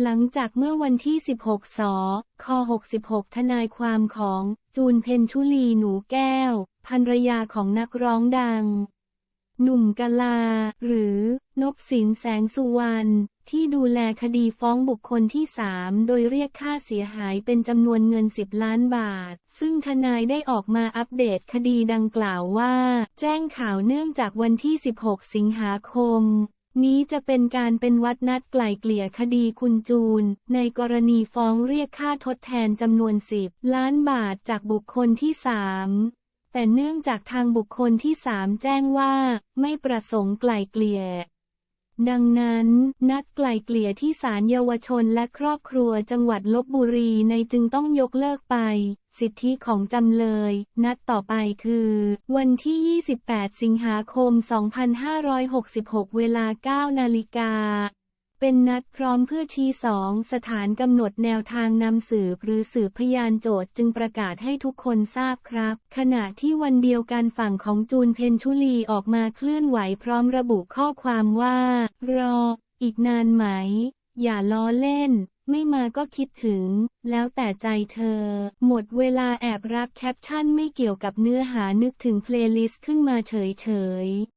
หลังจากเมื่อวันที่ 16 สค 66 ทนายความของจูนเพนชุลีหนูแก้ว ภรรยาของนักร้องดัง หนุ่มกะลา หรือนบสินแสงสุวรรณที่ดูแลคดีฟ้องบุคคลที่สามโดยเรียกค่าเสียหายเป็นจำนวนเงิน 10 ล้านบาท ซึ่งทนายได้ออกมาอัปเดตคดีดังกล่าวว่า แจ้งข่าวเนื่องจากวันที่ 16 สิงหาคม นี้จะเป็นการเป็นวัดนัดไกล่เกลี่ยคดีคุณจูน ในกรณีฟ้องเรียกค่าทดแทนจำนวน 10 ล้านบาทจากบุคคลที่สามแต่เนื่องจากทางบุคคลที่สามแจ้งว่า ไม่ประสงค์ไกล่เกลี่ย ดังนั้น นัดไกล่เกลี่ยที่ศาลเยาวชนและครอบครัวจังหวัดลบบุรีในจึงต้องยกเลิกไป สิทธิของจำเลย นัดต่อไปคือ วันที่ 28 สิงหาคม 2566 เวลา 9 นาฬิกา เป็นนัดพร้อมเพื่อชี้สองสถานกำหนดแนวทางนำสืบหรือสืบพยานโจทย์จึงประกาศให้ทุกคนทราบครับ ขณะที่วันเดียวกันฝั่งของจูนเพนชุลีออกมาเคลื่อนไหวพร้อมระบุข้อความว่า รอ อีกนานไหม อย่าล้อเล่น ไม่มาก็คิดถึง แล้วแต่ใจเธอ หมดเวลาแอบรักแคปชั่นไม่เกี่ยวกับเนื้อหานึกถึงเพลย์ลิสต์ขึ้นมาเฉยๆ